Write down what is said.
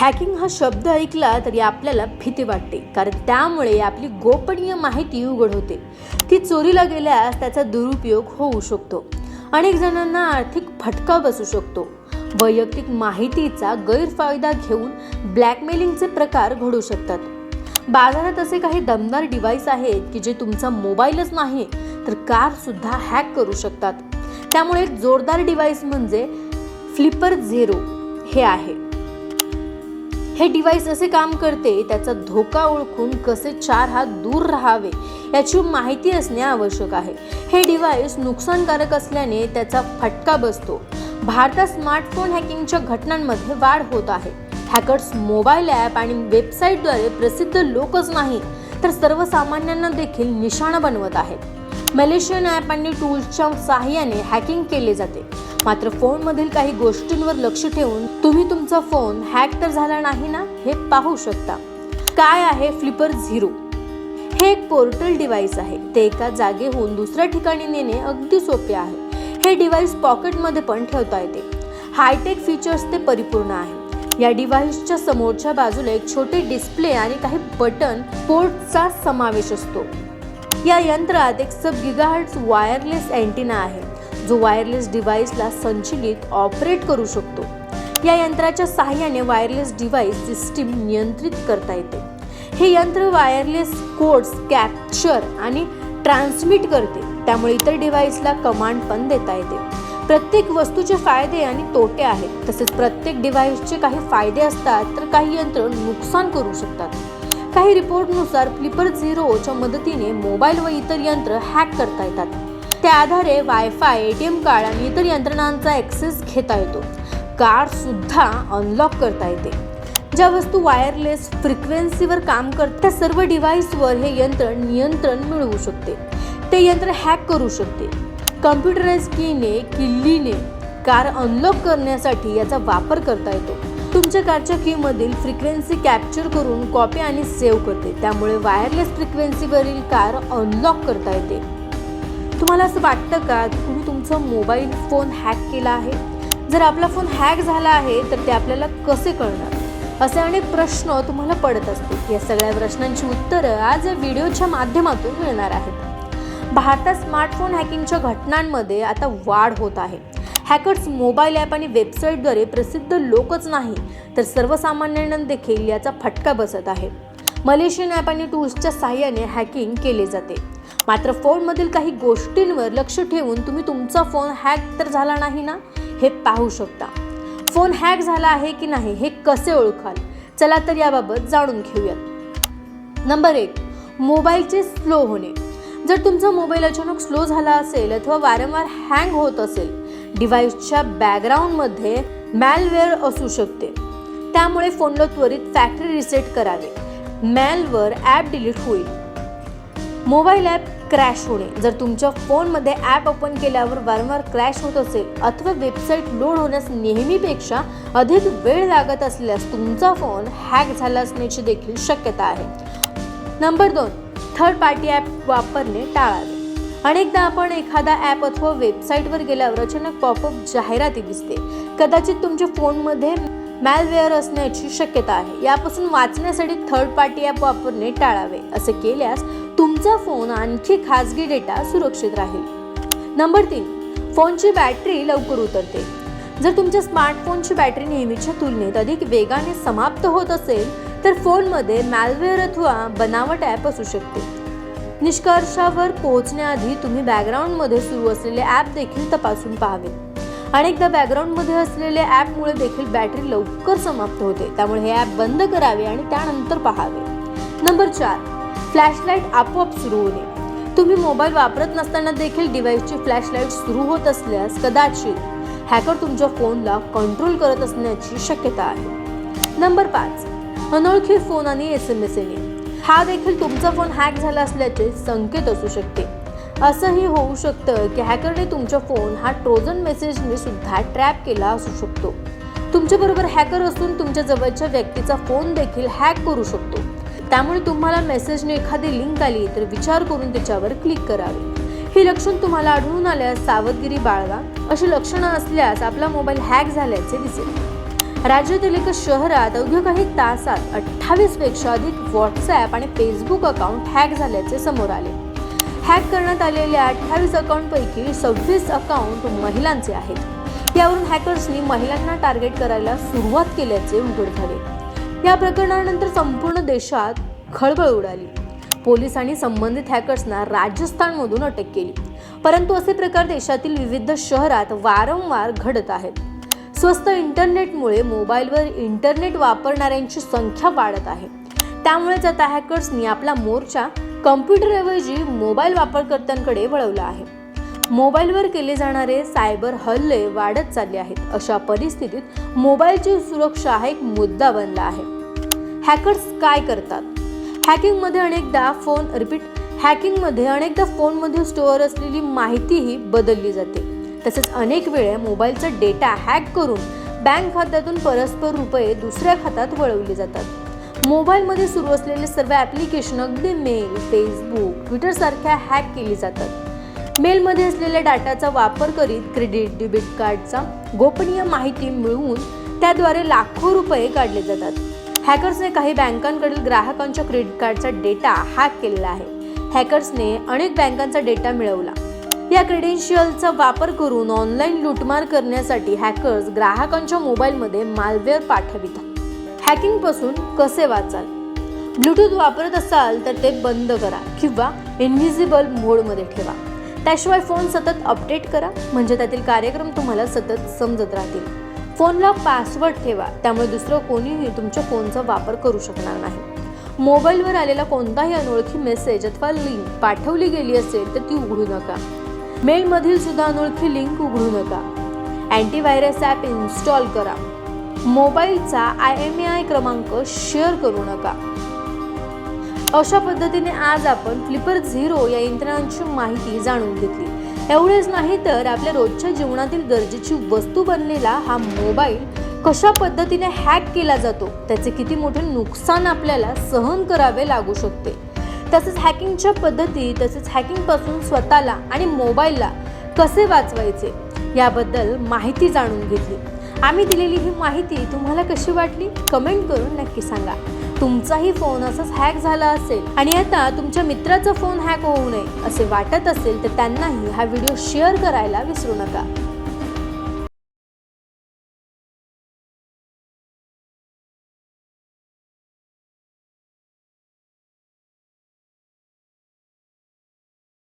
Hacking हा शब्द ऐकला तरी आपल्याला भीती वाटते. कारण त्यामुळे आपली गोपनीय माहिती उघड होते. ती चोरीला गेल्यास त्याचा दुरुपयोग होऊ शकतो. अनेक जणांना आर्थिक फटका बसू शकतो. वैयक्तिक माहितीचा गैरफायदा घेऊन ब्लॅकमेलिंगचे प्रकार घडू शकतात. बाजारात असे काही दमदार डिव्हाइस आहेत की जे तुमचा मोबाईलच नाही तर कार सुद्धा हॅक करू शकतात. त्यामुळे एक जोरदार डिव्हाइस म्हणजे फ्लिपर झेरो हे आहे. हे डिव्हाइस असे काम करते त्याचा धोका ओळखून कसे चार हात दूर राहावे याची माहिती असणे आवश्यक आहे. हे डिव्हाइस नुकसानकारक असल्याने त्याचा फटका बसतो. भारतात स्मार्टफोन हॅकिंगच्या घटनांमध्ये वाढ होत आहे. हॅकर्स मोबाईल ॲप आणि वेबसाईटद्वारे प्रसिद्ध लोकच नाही तर सर्वसामान्यांना देखील निशाणा बनवत आहेत. मलेशियन ॲप आणि टूल्सच्या सहाय्याने हॅकिंग केले जाते. मात्र फोनमधील काही गोष्टींवर लक्ष ठेवून तुम्ही तुमचा फोन हॅक तर झाला नाही ना? हे पाहू शकता. काय आहे फ्लिपर झिरो हे एक पोर्टल डिव्हाइस आहे. ते एका जागेहून दुसऱ्या ठिकाणी नेणे अगदी सोपे आहे. हे डिव्हाइस पॉकेटमध्ये पण ठेवता येते. हायटेक फीचर्स ते परिपूर्ण आहे. या डिव्हाइसच्या समोरच्या बाजूला एक छोटे डिस्प्ले आणि काही बटन पोर्टचा समावेश असतो. या यंत्रात एक सब गिगाहर्ट्स वायरलेस अँटिना आहे. जो वायरलेस डिव्हाइसला संचलित ऑपरेट करू शकतो. या यंत्राच्या सहाय्याने वायरलेस डिव्हाइस सिस्टीम नियंत्रित करता येते. हे यंत्र वायरलेस कोड्स कॅप्चर आणि ट्रान्समिट करते. त्यामुळे इतर डिव्हाइसला कमांड पण देता येते. प्रत्येक वस्तूचे फायदे आणि तोटे आहेत. तसेच प्रत्येक डिव्हाइसचे काही फायदे असतात तर काही यंत्र नुकसान करू शकतात. काही रिपोर्टनुसार फ्लिपर झिरोच्या मदतीने मोबाईल व इतर यंत्र हॅक करता येतात. त्या आधारे वायफाय एटीएम कार्ड आणि इतर यंत्रणांचा ॲक्सेस घेता येतो. कारसुद्धा अनलॉक करता येते. ज्या वस्तू वायरलेस फ्रिक्वेन्सीवर काम करतात त्या सर्व डिव्हाइसवर हे यंत्र नियंत्रण मिळवू शकते. ते यंत्र हॅक करू शकते. कम्प्युटराइज कीने किल्लीने कार अनलॉक करण्यासाठी याचा वापर करता येतो. तुमच्या कारच्या कीमधील फ्रिक्वेन्सी कॅप्चर करून कॉपी आणि सेव्ह करते. त्यामुळे वायरलेस फ्रिक्वेन्सीवरील कार अनलॉक करता येते. तुम्हाला असं वाटतं का की तुम्ही तुमचा मोबाईल फोन हॅक केला आहे? जर आपला फोन हॅक झाला आहे तर ते आपल्याला कसे कळणार? असे अनेक प्रश्न तुम्हाला पडत असतील. या सगळ्या प्रश्नांची उत्तरं आज या व्हिडिओच्या माध्यमातून मिळणार आहेत. भारतात स्मार्टफोन हॅकिंगच्या घटनांमध्ये आता वाढ होत आहे. हॅकर्स मोबाईल ॲप आणि वेबसाईटद्वारे प्रसिद्ध लोकच नाही तर सर्वसामान्यांना देखील याचा फटका बसत आहे. मलेशियन ॲप आणि टूल्सच्या सहाय्याने हॅकिंग केले जाते. मात्र फोनमधील काही गोष्टींवर लक्ष ठेवून तुम्ही तुमचा फोन हॅक तर झाला नाही ना? हे पाहू शकता. फोन हॅक झाला आहे की नाही हे कसे ओळखाल? चला तर याबाबत जाणून घेऊयात. नंबर एक मोबाईलचे स्लो होणे. जर तुमचा मोबाईल अचानक स्लो झाला असेल अथवा वारंवार हँग होत असेल डिव्हाइसच्या बॅकग्राऊंडमध्ये मॅलवेअर असू शकते. त्यामुळे फोनला त्वरित फॅक्टरी रिसेट करावे. मॅलवर ॲप डिलीट होईल. मोबाईल ॲप क्रॅश होणे. जर तुमच्या फोनमध्ये ॲप ओपन केल्यावर वारंवार क्रॅश होत असेल अथवा वेबसाईट लोड होण्यास नेहमीपेक्षा अधिक वेळ लागत असल्यास तुमचा फोन हॅक झाला असण्याची देखील शक्यता आहे. नंबर दोन थर्ड पार्टी ॲप वापरणे टाळावे. अनेकदा आपण एखादा ॲप अथवा वेबसाईटवर गेल्यावर अचानक पॉपअप जाहिराती दिसते. कदाचित तुमच्या फोनमध्ये मॅलवेअर असण्याची शक्यता आहे. यापासून वाचण्यासाठी थर्ड पार्टी ॲप वापरणे टाळावे. असे केल्यास तुमचा फोन आणखी खाजगी डेटा सुरक्षित राहील. नंबर तीन फोनची बॅटरी लवकर उतरते. जर तुमच्या स्मार्टफोनची बॅटरी नेहमीच्या तुलनेत अधिक वेगाने समाप्त होत असेल तर फोनमध्ये मॅलवेअर अथवा बनावट ॲप असू शकते. निष्कर्षावर पोहोचण्याआधी तुम्ही बॅकग्राऊंडमध्ये सुरू असलेले ॲप देखील तपासून पाहावे. अनेकदा बॅकग्राऊंडमध्ये असलेल्या ॲपमुळे देखील बॅटरी लवकर समाप्त होते. त्यामुळे हे ॲप बंद करावे आणि त्यानंतर पहावे. नंबर चार फ्लॅशलाईट आपोआप सुरू होणे. तुम्ही मोबाईल वापरत नसताना देखील डिव्हाइसची फ्लॅशलाईट सुरू होत असल्यास कदाचित हॅकर तुमच्या फोनला कंट्रोल करत असण्याची शक्यता आहे. नंबर पाच अनोळखी फोन आणि एस एम एस येणे. हा देखील तुमचा फोन हॅक झाला असल्याचे संकेत असू शकते. असंही होऊ शकतं की हॅकरने तुमचा फोन हा ट्रोजन मेसेजने सुद्धा ट्रॅप केला असू शकतो. तुमच्याबरोबर हॅकर असून तुमच्या जवळच्या व्यक्तीचा फोन देखील हॅक करू शकतो. त्यामुळे तुम्हाला मेसेजने एखादी लिंक आली तर विचार करून त्याच्यावर क्लिक करावे. ही लक्षण तुम्हाला आढळून आल्यास सावधगिरी बाळगा. अशी लक्षणं असल्यास आपला मोबाईल हॅक झाल्याचे दिसेल. राज्यातील एका शहरात अवघ्या काही तासात अठ्ठावीसपेक्षा अधिक व्हॉट्सॲप आणि फेसबुक अकाउंट हॅक झाल्याचे समोर आले. हॅक करण्यात आलेल्या अठ्ठावीस अकाउंटपैकी सव्वीस अकाउंट महिलांचे आहेत. यावरून हॅकर्सनी महिलांना टार्गेट करायला सुरुवात केल्याचे उघड झाले. या प्रकरणानंतर संपूर्ण देशात खळबळ उडाली. पोलिसांनी संबंधित हॅकर्सना राजस्थानमधून अटक केली. परंतु असे प्रकार देशातील विविध शहरात वारंवार घडत आहेत. स्वस्त इंटरनेटमुळे मोबाईलवर इंटरनेट वापरणाऱ्यांची संख्या वाढत आहे. त्यामुळेच आता हॅकर्सनी आपला मोर्चा कम्प्युटरऐवजी मोबाईल वापरकर्त्यांकडे वळवला आहे. मोबाईलवर केले जाणारे सायबर हल्ले वाढत चालले आहेत. अशा परिस्थितीत मोबाईलची सुरक्षा हा एक मुद्दा बनला आहे. हॅकर्स काय करतात? हॅकिंगमध्ये अनेकदा फोन रिपीट हॅकिंगमध्ये अनेकदा फोनमध्ये स्टोअर असलेली माहितीही बदलली जाते. तसेच अनेक वेळे मोबाईलचा डेटा हॅक करून बँक खात्यातून परस्पर रुपये दुसऱ्या खात्यात वळवले जातात. मोबाईलमध्ये सुरू असलेले सर्व ॲप्लिकेशन अगदी मेल फेसबुक ट्विटरसारख्या हॅक केली जातात. मेलमध्ये असलेल्या डाटाचा वापर करीत क्रेडिट डेबिट कार्डचा गोपनीय माहिती मिळवून त्याद्वारे लाखो रुपये काढले जातात. हॅकर्सने काही बँकांकडील ग्राहकांच्या क्रेडिट कार्डचा डेटा हॅक केलेला आहे. हॅकर्सने अनेक बँकांचा डेटा मिळवला. या क्रेडेन्शियलचा वापर करून ऑनलाईन लूटमार करण्यासाठी हॅकर्स ग्राहकांच्या मोबाईलमध्ये मालवेअर पाठवितात हॅकिंगपासून कसे वाचाल? ब्लूटूथ वापरत असाल तर ते बंद करा किंवा इनव्हिजिबल मोडमध्ये ठेवा. त्याशिवाय फोन सतत अपडेट करा म्हणजे त्यातील कार्यक्रम तुम्हाला सतत समजत राहतील. फोनला पासवर्ड ठेवा त्यामुळे दुसरं कोणीही तुमच्या फोनचा वापर करू शकणार नाही. मोबाईलवर आलेला कोणताही अनोळखी मेसेज अथवा लिंक पाठवली गेली असेल तर ती उघडू नका. मेलमधील सुद्धा अनोळखी लिंक उघडू नका. अँटीव्हायरस ॲप इन्स्टॉल करा. मोबाईलचा आय एम ए आय क्रमांक शेअर करू नका. अशा पद्धतीने आज आपण फ्लिपर झिरो या यंत्रणांची माहिती जाणून घेतली. एवढेच नाही तर आपल्या रोजच्या जीवनातील गरजेची वस्तू बनलेला हा मोबाईल कशा पद्धतीने हॅक केला जातो? त्याचे किती मोठे नुकसान आपल्याला सहन करावे लागू शकते? तसेच हॅकिंगच्या पद्धती तसेच हॅकिंगपासून स्वतःला आणि मोबाईलला कसे वाचवायचे याबद्दल माहिती जाणून घेतली. आम्ही दिलेली ही माहिती तुम्हाला कशी वाटली? कमेंट करून नक्की सांगा. तुमचाही फोन असाच हॅक झाला असेल आणि आता तुमच्या मित्राचा फोन हॅक होऊ नये असे वाटत असेल तर त्यांनाही हा व्हिडिओ शेअर करायला विसरू नका.